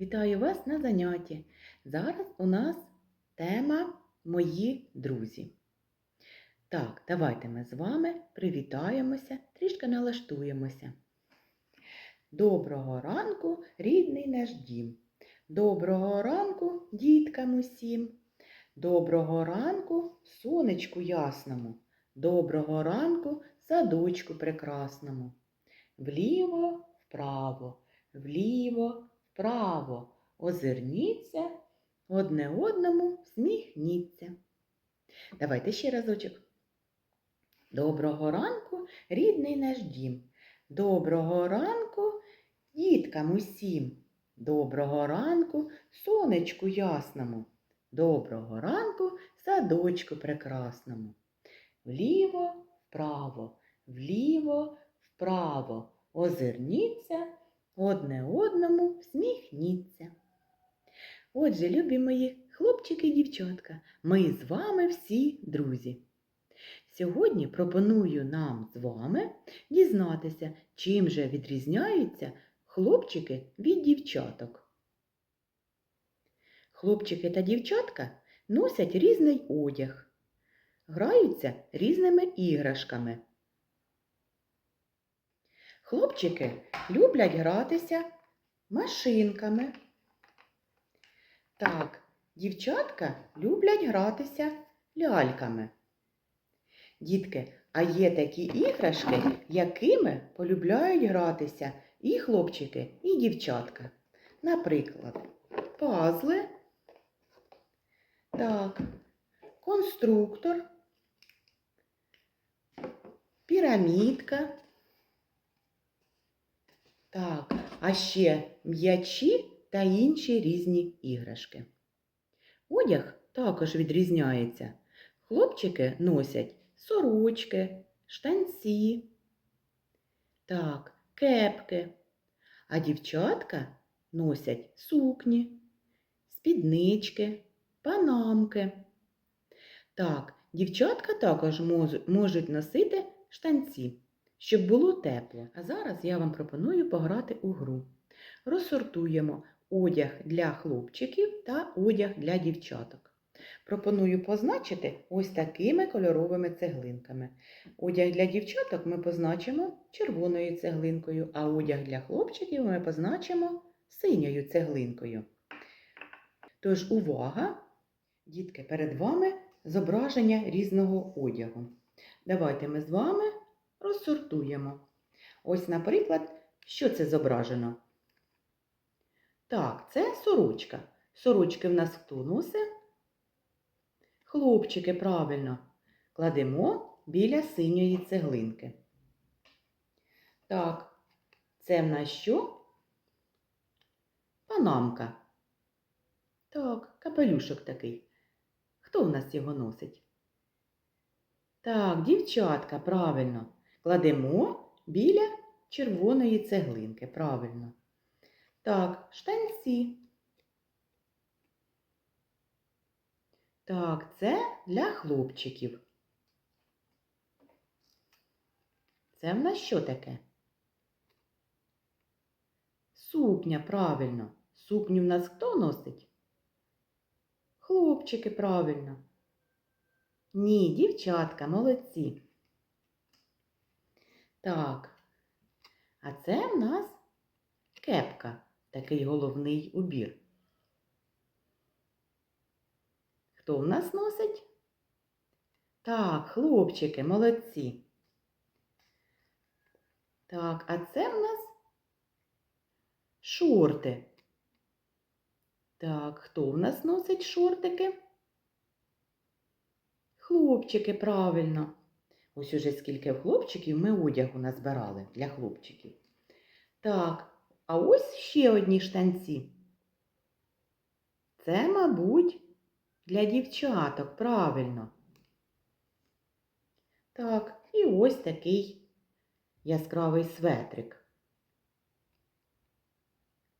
Вітаю вас на занятті. Зараз у нас тема Мої друзі. Так, давайте ми з вами привітаємося, трішки налаштуємося. Доброго ранку, рідний наш дім. Доброго ранку, діткам усім. Доброго ранку, сонечку ясному. Доброго ранку, садочку прекрасному. Вліво, вправо, вліво, вправо. Озирніться, одне одному всміхніться. Давайте ще разочок. Доброго ранку, рідний наш дім. Доброго ранку, діткам усім. Доброго ранку, сонечку ясному. Доброго ранку, садочку прекрасному. Вліво, вправо, вліво, вправо. Озирніться, одне одному всміхніться. Отже, любі мої хлопчики і дівчатка, ми з вами всі друзі. Сьогодні пропоную нам з вами дізнатися, чим же відрізняються хлопчики від дівчаток. Хлопчики та дівчатка носять різний одяг, граються різними іграшками. Хлопчики люблять гратися машинками. Так, дівчатка люблять гратися ляльками. Дітки, а є такі іграшки, якими полюбляють гратися і хлопчики, і дівчатка. Наприклад, пазли, так, конструктор, пірамідка. Так, а ще м'ячі та інші різні іграшки. Одяг також відрізняється. Хлопчики носять сорочки, штанці, так, кепки, а дівчатка носять сукні, спіднички, панамки. Так, дівчатка також можуть носити штанці, щоб було тепло. А зараз я вам пропоную пограти у гру. Розсортуємо одяг для хлопчиків та одяг для дівчаток. Пропоную позначити ось такими кольоровими цеглинками. Одяг для дівчаток ми позначимо червоною цеглинкою, а одяг для хлопчиків ми позначимо синьою цеглинкою. Тож увага! Дітки, перед вами зображення різного одягу. Давайте ми з вами розсортуємо. Ось, наприклад, що це зображено? Так, це сорочка. Сорочки в нас хто носить? Хлопчики, правильно. Кладемо біля синьої цеглинки. Так, це в нас що? Панамка. Так, капелюшок такий. Хто в нас його носить? Так, дівчатка, правильно. Кладемо біля червоної цеглинки. Правильно. Так, штанці. Так, це для хлопчиків. Це в нас що таке? Сукня, правильно. Сукню в нас хто носить? Хлопчики, правильно. Ні, дівчатка, молодці. Так. А це в нас кепка, такий головний убір. Хто в нас носить? Так, хлопчики, молодці. Так, а це в нас шорти. Так, хто в нас носить шортики? Хлопчики, правильно. Ось уже скільки хлопчиків ми одягу назбирали для хлопчиків. Так, а ось ще одні штанці. Це, мабуть, для дівчаток, правильно. Так, і ось такий яскравий светрик.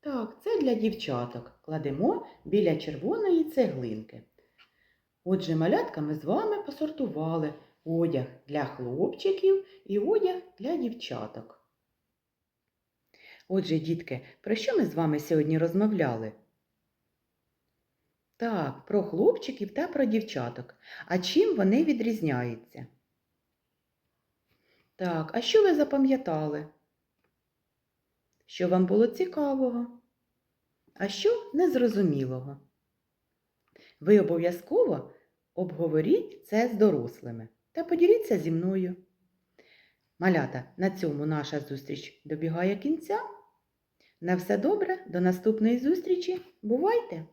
Так, це для дівчаток. Кладемо біля червоної цеглинки. Отже, малятка ми з вами посортували одяг для хлопчиків і одяг для дівчаток. Отже, дітки, про що ми з вами сьогодні розмовляли? Так, про хлопчиків та про дівчаток. А чим вони відрізняються? Так, а що ви запам'ятали? Що вам було цікавого? А що незрозумілого? Ви обов'язково обговоріть це з дорослими та поділіться зі мною. Малята, на цьому наша зустріч добігає кінця. На все добре, до наступної зустрічі. Бувайте!